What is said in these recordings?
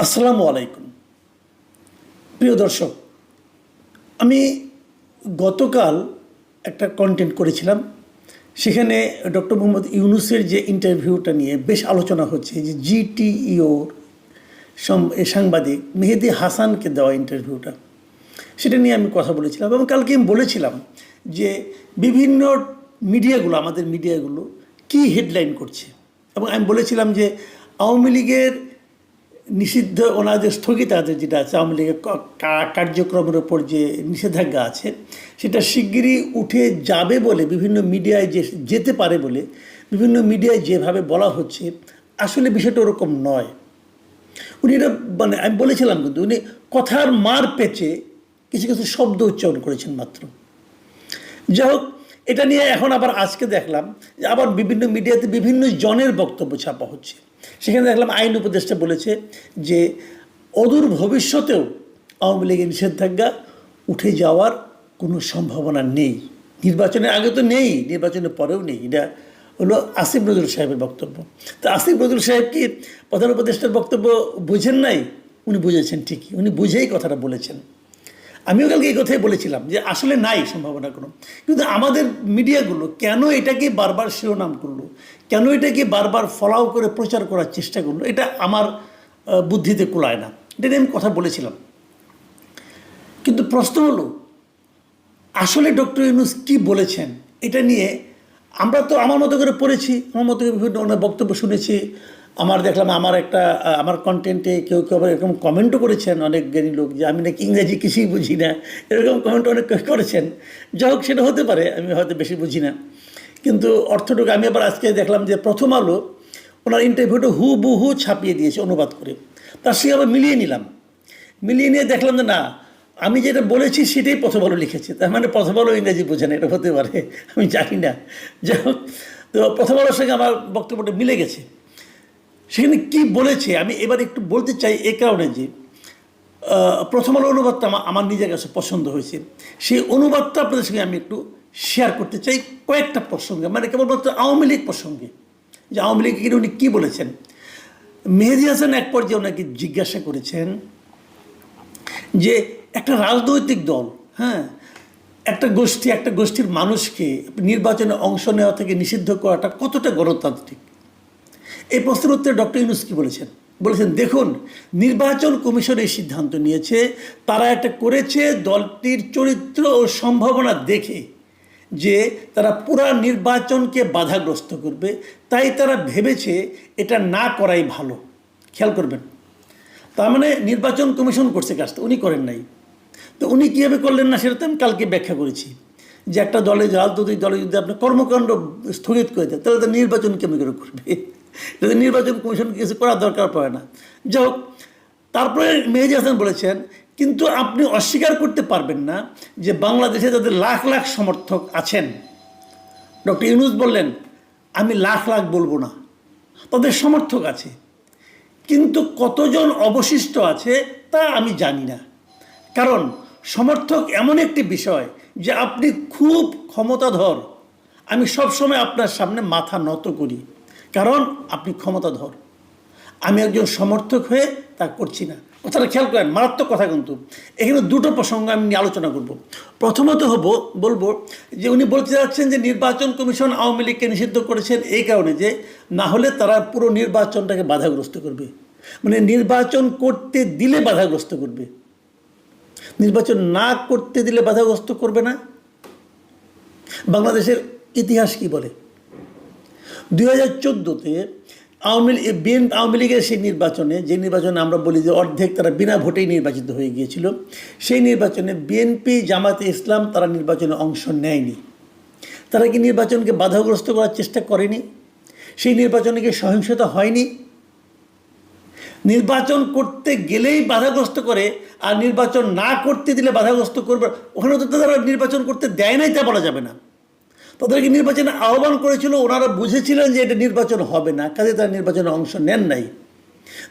আসসালামু আলাইকুম। প্রিয় দর্শক, আমি গতকাল একটা কন্টেন্ট করেছিলাম। সেখানে ডক্টর মোহাম্মদ ইউনুসের যে ইন্টারভিউটা নিয়ে বেশ আলোচনা হচ্ছে, যে জিটিইওর সাংবাদিক মেহেদি হাসানকে দেওয়া ইন্টারভিউটা সেটা নিয়ে আমি কথা বলেছিলাম এবং কালকে আমি বলেছিলাম যে বিভিন্ন মিডিয়াগুলো, আমাদের মিডিয়াগুলো কি হেডলাইন করছে। এবং আমি বলেছিলাম যে আওয়ামী লীগের নিষিদ্ধ ওনাদের স্থগিতাদেশ যেটা আছে, আওয়ামী লীগের কার্যক্রমের ওপর যে নিষেধাজ্ঞা আছে, সেটা শিগগিরই উঠে যাবে বলে বিভিন্ন মিডিয়ায় যে, যেতে পারে বলে বিভিন্ন মিডিয়ায় যেভাবে বলা হচ্ছে, আসলে বিষয়টা ওরকম নয়। উনি এটা মানে আমি বলেছিলাম কিন্তু উনি কথার মার পেঁচে কিছু কিছু শব্দ উচ্চারণ করেছেন মাত্র। যাই হোক, এটা নিয়ে এখন আবার আজকে দেখলাম যে আবার বিভিন্ন মিডিয়াতে বিভিন্ন জনের বক্তব্য ছাপা হচ্ছে। সেখানে দেখলাম আইন উপদেষ্টা বলেছে যে অদূর ভবিষ্যতেও আওয়ামী লীগের নিষেধাজ্ঞা উঠে যাওয়ার কোনো সম্ভাবনা নেই। নির্বাচনের আগে তো নেই, নির্বাচনের পরেও নেই। এটা হলো আসিফ নজরুল সাহেবের বক্তব্য। তো আসিফ নজরুল সাহেব কি প্রধান উপদেষ্টার বক্তব্য বুঝেন নাই? উনি বুঝেছেন ঠিকই। উনি বুঝেই কথাটা বলেছেন। আমিও কালকে এই কথাই বলেছিলাম যে আসলে নাই সম্ভাবনা কোনো। কিন্তু আমাদের মিডিয়াগুলো কেন এটাকে বারবার শিরোনাম করল? কেন এটাকে বারবার ফলাও করে প্রচার করার চেষ্টা করল? এটা আমার বুদ্ধিতে কুলায় না। এটা নিয়ে আমি কথা বলেছিলাম। কিন্তু প্রশ্ন হলো, আসলে ডক্টর ইউনুস কি বলেছেন? এটা নিয়ে আমরা তো আমার মতো করে পড়েছি, আমার মতো করে বিভিন্ন ওনার বক্তব্য শুনেছি আমার দেখলাম আমার একটা আমার কন্টেন্টে কেউ কেউ আবার এরকম কমেন্টও করেছেন অনেক জ্ঞানী লোক, যে আমি নাকি ইংরেজি কিছুই বুঝি না। এরকম কমেন্ট অনেক করেছেন। যাই হোক, সেটা হতে পারে, আমি হয়তো বেশি বুঝি না। কিন্তু অর্থটুকু আমি আবার আজকে দেখলাম যে প্রথম আলো, ওনার ইন্টারভিউটা হু বহু ছাপিয়ে দিয়েছে অনুবাদ করে। তার সঙ্গে আবার মিলিয়ে নিলাম। মিলিয়ে নিয়ে দেখলাম যে না, আমি যেটা বলেছি সেটাই প্রথম আলো লিখেছে। তার মানে প্রথম আলো ইংরেজি বোঝে না, এটা হতে পারে, আমি জানি না। যাই হোক, তো প্রথম আলোর সঙ্গে আমার বক্তব্যটা মিলে গেছে। সেখানে কি বলেছে? আমি এবার একটু বলতে চাই এ কারণে যে প্রথম আলো অনুবাদটা আমার নিজের কাছে পছন্দ হয়েছে। সেই অনুবাদটা আপনাদের সঙ্গে আমি একটু শেয়ার করতে চাই কয়েকটা প্রসঙ্গে মানে কেবলমাত্র আওয়ামী লীগ প্রসঙ্গে। যে আওয়ামী লীগ উনি কী বলেছেন? মেহেদি হাসান এক পর্যায়ে ওনাকে জিজ্ঞাসা করেছেন যে, একটা রাজনৈতিক দল হ্যাঁ একটা গোষ্ঠী, একটা গোষ্ঠীর মানুষকে নির্বাচনে অংশ নেওয়া থেকে নিষিদ্ধ করাটা কতটা গণতান্ত্রিক? এই প্রশ্নের উত্তরে ডক্টর ইউনুস কি বলেছেন? বলেছেন, দেখুন, নির্বাচন কমিশন এই সিদ্ধান্ত নিয়েছে, তারা এটা করেছে দলটির চরিত্র ও সম্ভাবনা দেখে যে তারা পুরা নির্বাচনকে বাধাগ্রস্ত করবে, তাই তারা ভেবেছে এটা না করাই ভালো। খেয়াল করবেন। তার মানে নির্বাচন কমিশন করছে কাজটা, উনি করেন নাই। তো উনি কীভাবে করলেন না সেটা তো আমি কালকে ব্যাখ্যা করেছি, যে একটা দলে রাজনৈতিক দলে যদি আপনি কর্মকাণ্ড স্থগিত করে দেয় তাহলে তো নির্বাচন কেমন করে করবে? যদি নির্বাচন কমিশন কিছু করার দরকার পড়ে না। যাই হোক, তারপরে মেহেদি হাসান বলেছেন, কিন্তু আপনি অস্বীকার করতে পারবেন না যে বাংলাদেশে যাদের লাখ লাখ সমর্থক আছেন, ডক্টর ইউনুস বললেন, আমি লাখ লাখ বলব না, তাদের সমর্থক আছে। কিন্তু কতজন অবশিষ্ট আছে তা আমি জানি না। কারণ সমর্থক এমন একটি বিষয় যে আপনি খুব ক্ষমতাধর। আমি সবসময় আপনার সামনে মাথা নত করি। কারণ আপনি ক্ষমতাধর। আমি একজন সমর্থক হয়ে তা করছি না। কথাটা খেয়াল করেন, মারাত্মক কথা কিন্তু। এখানে দুটো প্রসঙ্গ আমি নিয়ে আলোচনা করব। প্রথমত হব, বলব যে উনি বলতে যাচ্ছেন যে নির্বাচন কমিশন আওয়ামী লীগকে নিষিদ্ধ করেছেন এই কারণে যে না হলে তারা পুরো নির্বাচনটাকে বাধাগ্রস্ত করবে। মানে নির্বাচন করতে দিলে বাধাগ্রস্ত করবে। নির্বাচন না করতে দিলে বাধাগ্রস্ত করবে না। বাংলাদেশের ইতিহাস কি বলে? দুই হাজার চোদ্দোতে আওয়ামী লীগ বিএন আওয়ামী লীগের সেই নির্বাচনে, যে নির্বাচনে আমরা বলি যে অর্ধেক তারা বিনা ভোটেই নির্বাচিত হয়ে গিয়েছিল, সেই নির্বাচনে বিএনপি, জামাতে ইসলাম তারা নির্বাচনে অংশ নেয়নি। তারা কি নির্বাচনকে বাধাগ্রস্ত করার চেষ্টা করেনি? সেই নির্বাচনে কি সহিংসতা হয়নি? নির্বাচন করতে গেলেই বাধাগ্রস্ত করে, আর নির্বাচন না করতে দিলে বাধাগ্রস্ত করবে ওখানে তো তারা নির্বাচন করতে দেয় নাই তা বলা যাবে না। তাদেরকে নির্বাচনে আহ্বান করেছিল, ওনারা বুঝেছিলেন যে এটা নির্বাচন হবে না, কাজে তারা নির্বাচনে অংশ নেন নাই।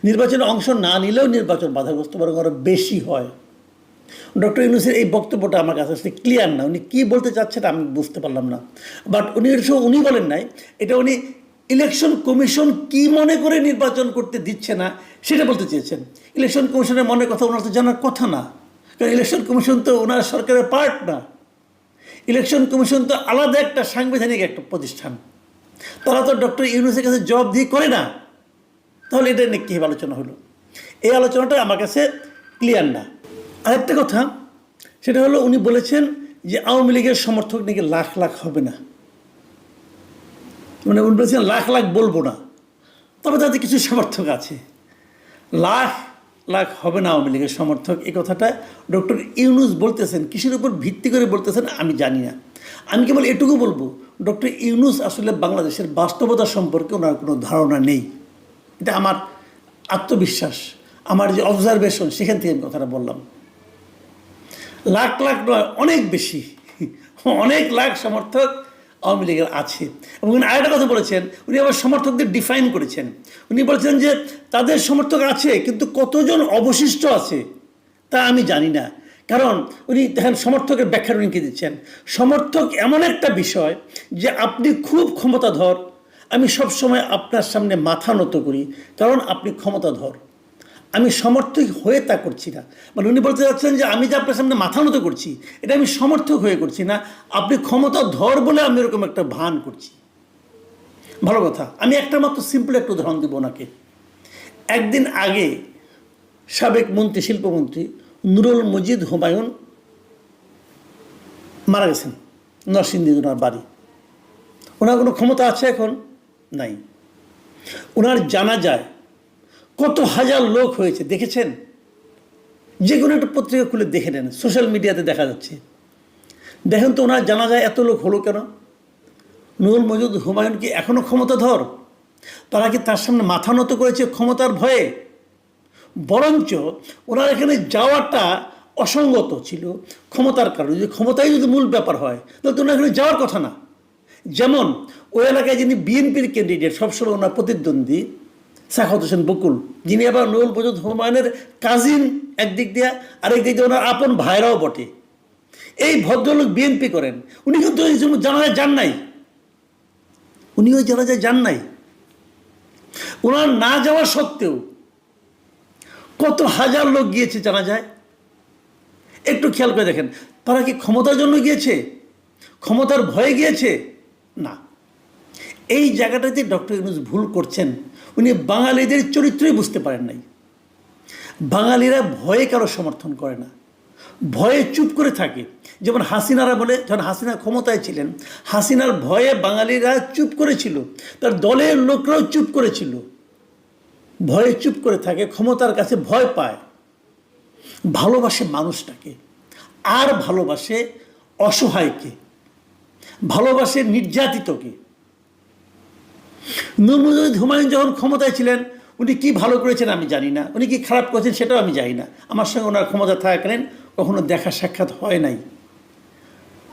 নির্বাচনে অংশ না নিলেও নির্বাচন বাধাগ্রস্ত বরং আরও বেশি হয়। ডক্টর ইউনুসের এই বক্তব্যটা আমার কাছে আসলে ক্লিয়ার না। উনি কী বলতে চাচ্ছেন আমি বুঝতে পারলাম না। বাট উনি উনি বলেন নাই, এটা উনি ইলেকশন কমিশন কি মনে করে নির্বাচন করতে দিচ্ছে না, সেটা বলতে চেয়েছেন। ইলেকশন কমিশনের মনের কথা ওনার তো জানার কথা না। কারণ ইলেকশন কমিশন তো ওনার সরকারের পার্ট না। ইলেকশন কমিশন তো আলাদা একটা সাংবিধানিক একটা প্রতিষ্ঠান। তারা তো ডক্টর ইউনুসের কাছে জবাব দিয়ে করে না। তাহলে এটা নিয়ে কী আলোচনা হলো? এই আলোচনাটা আমার কাছে ক্লিয়ার না। আরেকটা কথা, সেটা হলো উনি বলেছেন যে আওয়ামী লীগের সমর্থক নাকি লাখ লাখ হবে না। মানে উনি বলেছেন, লাখ লাখ বলব না। তবে তাদের কিছু সমর্থক আছে। লাখ লাখ হবে না আওয়ামী লীগের সমর্থক। এই কথাটা ডক্টর ইউনুস বলতেছেন, কিসের উপর ভিত্তি করে বলতেছেন আমি জানি না। আমি কেবল এটুকু বলব, ডক্টর ইউনুস আসলে বাংলাদেশের বাস্তবতা সম্পর্কে ওনার কোনো ধারণা নেই। এটা আমার আত্মবিশ্বাস, আমার যে অবজারভেশন সেখান থেকে আমি কথাটা বললাম। লাখ লাখ নয়, অনেক বেশি, অনেক লাখ সমর্থক আওয়ামী লীগের আছে। এবং উনি আরেকটা কথা বলেছেন, উনি আবার সমর্থকদের ডিফাইন করেছেন। উনি বলেছেন যে, তাদের সমর্থক আছে, কিন্তু কতজন অবশিষ্ট আছে, তা আমি জানি না। কারণ উনি দেখেন, সমর্থকের ব্যাখ্যা উনি দিচ্ছেন? সমর্থক এমন একটা বিষয় যে আপনি খুব ক্ষমতাধর, আমি সবসময় আপনার সামনে মাথা নত করি। কারণ আপনি ক্ষমতাধর। আমি সমর্থক হয়ে তা করছি না। মানে উনি বলতে চাচ্ছেন যে আমি যে আপনার সামনে মাথা নত করছি, এটা আমি সমর্থক হয়ে করছি না। আপনি ক্ষমতা ধর বলে আমি এরকম একটা ভান করছি। ভালো কথা। আমি একটা মাত্র সিম্পল একটা উদাহরণ দেবো ওনাকে। একদিন আগে সাবেক মন্ত্রী, শিল্পমন্ত্রী নুরুল মজিদ হুমায়ুন মারা গেছেন নরসিংদী ওনার বাড়ি। ওনার কোনো ক্ষমতা আছে এখন? নাই। ওনার জানা যায় কত হাজার লোক হয়েছে, দেখেছেন? যে কোনো একটা পত্রিকা খুলে দেখে নেন, সোশ্যাল মিডিয়াতে দেখা যাচ্ছে। দেখেন তো ওনার জানা যায় এত লোক হলো কেন? নুরুল মজুদ হুমায়ুন কি এখনও ক্ষমতাধর? তারা কি তার সামনে মাথা নত করেছে ক্ষমতার ভয়ে? বরঞ্চ ওনার এখানে যাওয়াটা অসঙ্গত ছিল ক্ষমতার কারণে। যদি ক্ষমতাই যদি মূল ব্যাপার হয়, তাহলে তো ওনার এখানে যাওয়ার কথা না। যেমন ওই এলাকায় যিনি বিএনপির ক্যান্ডিডেট সবসময় ওনার প্রতিদ্বন্দ্বী সাখাত হোসেন বকুল, যিনি আবার নুরুল মজুদ হুমায়ুনের কাজিন একদিক দিয়ে, আরেক দিক দিয়ে ওনার আপন ভাইরাও বটে। এই ভদ্রলোক বিএনপি করেন, উনি কিন্তু এই জন্য জানাজায় যান নাই। উনি ওই জানাজায় যান নাই। ওনার না যাওয়া সত্ত্বেও কত হাজার লোক গিয়েছে জানা যায় একটু খেয়াল করে দেখেন, তারা কি ক্ষমতার জন্য গিয়েছে? ক্ষমতার ভয়ে গিয়েছে? না। এই জায়গাটাতে ডক্টর ইউনুস ভুল করছেন। উনি বাঙালিদের চরিত্রই বুঝতে পারেন নাই। বাঙালিরা ভয়ে কারও সমর্থন করে না। ভয়ে চুপ করে থাকে। যেমন হাসিনারা বলে, যখন হাসিনা ক্ষমতায় ছিলেন, হাসিনার ভয়ে বাঙালিরা চুপ করেছিল। তার দলের লোকরাও চুপ করেছিল। ভয়ে চুপ করে থাকে, ক্ষমতার কাছে ভয় পায়। ভালোবাসে মানুষটাকে, আর ভালোবাসে অসহায়কে। ভালোবাসে নির্যাতিতকে। নুরমুজুদ হুমায়ুন যখন ক্ষমতায় ছিলেন, উনি কি ভালো করেছেন আমি জানি না। উনি কি খারাপ করেছেন সেটাও আমি জানি না। আমার সঙ্গে ওনার ক্ষমতা থাকাকালীন কখনো দেখা সাক্ষাৎ হয় নাই।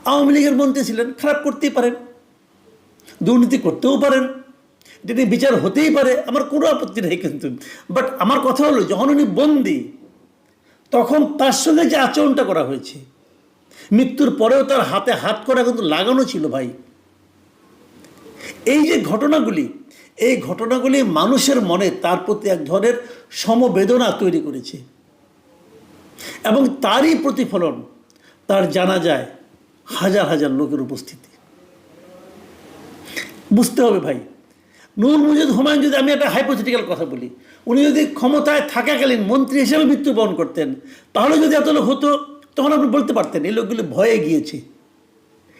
আওয়ামী লীগের মন্ত্রী ছিলেন, খারাপ করতেই পারেন, দুর্নীতি করতেও পারেন নিয়ে বিচার হতেই পারে, আমার কোনো আপত্তি নেই কিন্তু। বাট আমার কথা হলো, যখন উনি বন্দি, তখন তার সঙ্গে যে আচরণটা করা হয়েছে, মৃত্যুর পরেও তার হাতে হাত করা কিন্তু লাগানো ছিল ভাই। এই যে ঘটনাগুলি, এই ঘটনাগুলি মানুষের মনে তার প্রতি এক ধরনের সমবেদনা তৈরি করেছে। এবং তারই প্রতিফলন তার জানা যায় হাজার হাজার লোকের উপস্থিতি। বুঝতে হবে ভাই নূর মুজিদ হুমায়ুন যদি আমি একটা হাইপোথেটিক্যাল কথা বলি, উনি যদি ক্ষমতায় থাকাকালীন মন্ত্রী হিসেবে মৃত্যুবরণ করতেন, তাহলে যদি এত লোক হতো, তখন আপনি বলতে পারতেন এই লোকগুলি ভয়ে গিয়েছে।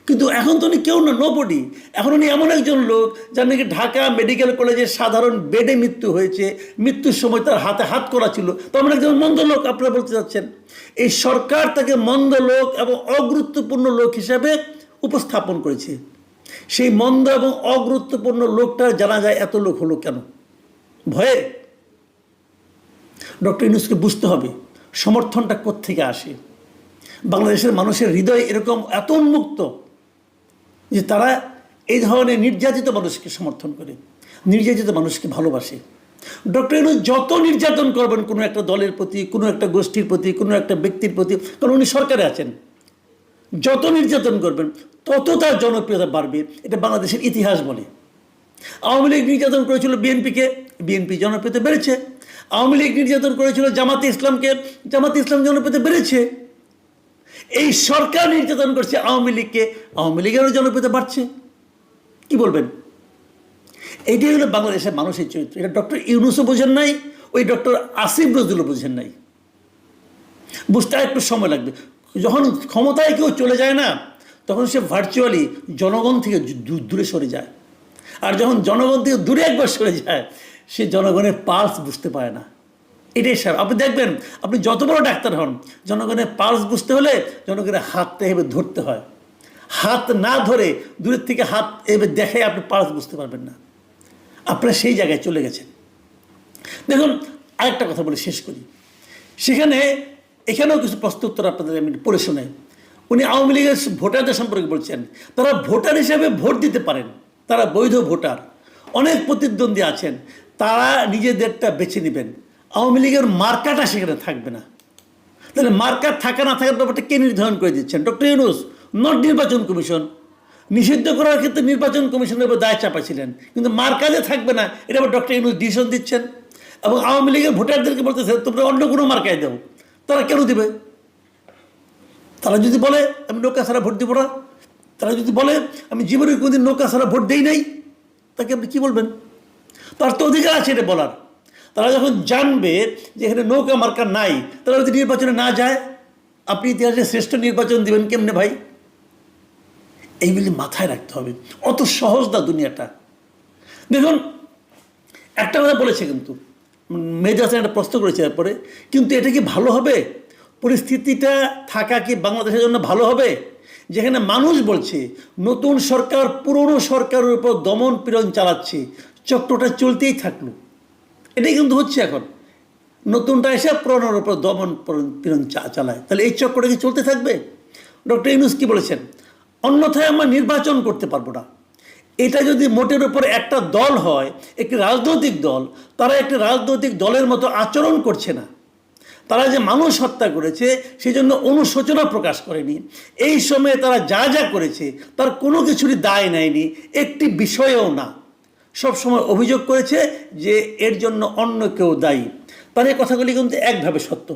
কিন্তু এখন তো উনি কেউ না নোবডি এখন উনি এমন একজন লোক যার নাকি ঢাকা মেডিকেল কলেজে সাধারণ বেডে মৃত্যু হয়েছে। মৃত্যুর সময় তার হাতে হাত করা ছিল। তো আমরা একজন মন্দ লোক, আপনারা বলতে চাচ্ছেন? এই সরকার তাকে মন্দ লোক এবং অগুরুত্বপূর্ণ লোক হিসাবে উপস্থাপন করেছে। সেই মন্দ এবং অগুরুত্বপূর্ণ লোকটার জানা যায় এত লোক হলো কেন? ভয়ে? ডক্টর ইউনুসকে বুঝতে হবে, সমর্থনটা কোত্থেকে আসে? বাংলাদেশের মানুষের হৃদয় এরকম এত উন্মুক্ত যে তারা এই ধরনের নির্যাতিত মানুষকে সমর্থন করে, নির্যাতিত মানুষকে ভালোবাসে। ডক্টর ইউনুস যত নির্যাতন করবেন কোনো একটা দলের প্রতি, কোনো একটা গোষ্ঠীর প্রতি, কোনো একটা ব্যক্তির প্রতি, কারণ উনি সরকারে আছেন, যত নির্যাতন করবেন, তত তার জনপ্রিয়তা বাড়বে। এটা বাংলাদেশের ইতিহাস বলে। আওয়ামী লীগ নির্যাতন করেছিল বিএনপিকে, বিএনপি জনপ্রিয়তা বেড়েছে। আওয়ামী লীগ নির্যাতন করেছিল জামাতে ইসলামকে, জামাতে ইসলাম জনপ্রিয়তা বেড়েছে। এই সরকার নির্যাতন করছে আওয়ামী লীগকে, আওয়ামী লীগেরও জনপ্রিয়তা বাড়ছে। কি বলবেন? এইটাই হলো বাংলাদেশের মানুষের চরিত্র। এটা ডক্টর ইউনুসও বোঝেন নাই, ওই ডক্টর আসিফ নজরুলও বোঝেন নাই। বুঝতে একটু সময় লাগবে। যখন ক্ষমতায় কেউ চলে যায় না, তখন সে ভার্চুয়ালি জনগণ থেকে দূরে সরে যায়। আর যখন জনগণ থেকে দূরে একবার সরে যায়, সে জনগণের পালস বুঝতে পারে না। এটাই স্যার। আপনি দেখবেন, আপনি যত বড় ডাক্তার হন, জনগণের পালস বুঝতে হলে জনগণের হাতটা এভাবে ধরতে হয়। হাত না ধরে দূরের থেকে হাত এভাবে দেখে আপনি পালস বুঝতে পারবেন না। আপনারা সেই জায়গায় চলে গেছেন। দেখুন, আরেকটা কথা বলে শেষ করি। সেখানে এখানেও কিছু প্রশ্নোত্তর আপনাদের আমি পড়ে শোনাই। উনি আওয়ামী লীগের ভোটারদের সম্পর্কে বলছেন, তারা ভোটার হিসেবে ভোট দিতে পারেন, তারা বৈধ ভোটার। অনেক প্রতিদ্বন্দ্বী আছেন, তারা নিজেদেরটা বেছে নেবেন। আওয়ামী লীগের মার্কাটা সেখানে থাকবে না। তাহলে মার্কার থাকা না থাকার ব্যাপারটা কে নির্ধারণ করে দিচ্ছেন? ডক্টর ইউনুস, নট নির্বাচন কমিশন। নিষিদ্ধ করার ক্ষেত্রে নির্বাচন কমিশনের উপর দায় চাপাছিলেন কিন্তু মার্কাজে থাকবে না, এটা আবার ডক্টর ইউনুস ডিসিশন দিচ্ছেন। এবং আওয়ামী লীগের ভোটারদেরকে বলতেছে, তোমরা অন্য কোনো মার্কায় দাও। তারা কেন দিবে? তারা যদি বলে, আমি নৌকা ছাড়া ভোট দিব না। তারা যদি বলে, আমি জীবনে কোনোদিন নৌকা ছাড়া ভোট দেই নাই। তাকে আপনি কী বলবেন? তার তো অধিকার আছে এটা বলার। তারা যখন জানবে যে এখানে নৌকা মার্কা নাই, তারা যদি নির্বাচনে না যায়, আপনি ইতিহাসে শ্রেষ্ঠ নির্বাচন দেবেন কেমনে ভাই? এইগুলি মাথায় রাখতে হবে। অত সহজ না দুনিয়াটা। দেখুন, একটা কথা বলেছে কিন্তু হাসান একটা প্রশ্ন করেছে এরপরে, কিন্তু এটা কি ভালো হবে? পরিস্থিতিটা থাকা কি বাংলাদেশের জন্য ভালো হবে? যেখানে মানুষ বলছে, নতুন সরকার, পুরনো সরকারের উপর দমন পীড়ন চালাচ্ছে। চক্রটা চলতেই থাকল। এটাই কিন্তু হচ্ছে এখন। নতুনটা এসে পুরনোর উপর দমন পীড়ন- চালায়। তাহলে এই চক্রটা কি চলতে থাকবে? ডক্টর ইউনুস কি বলেছেন? অন্যথায় আমরা নির্বাচন করতে পারব না। এটা যদি মোটের উপর একটা দল হয়, একটি রাজনৈতিক দল, তারা একটি রাজনৈতিক দলের মতো আচরণ করছে না। তারা যে মানুষ হত্যা করেছে সেই জন্য অনুশোচনা প্রকাশ করেনি। এই সময়ে তারা যা যা করেছে, তার কোনো কিছুরই দায় নেয়নি। একটি বিষয়েও না। সব সময় অভিযোগ করেছে যে এর জন্য অন্য কেউ দায়ী। তার এই কথাগুলি কিন্তু একভাবে সত্য।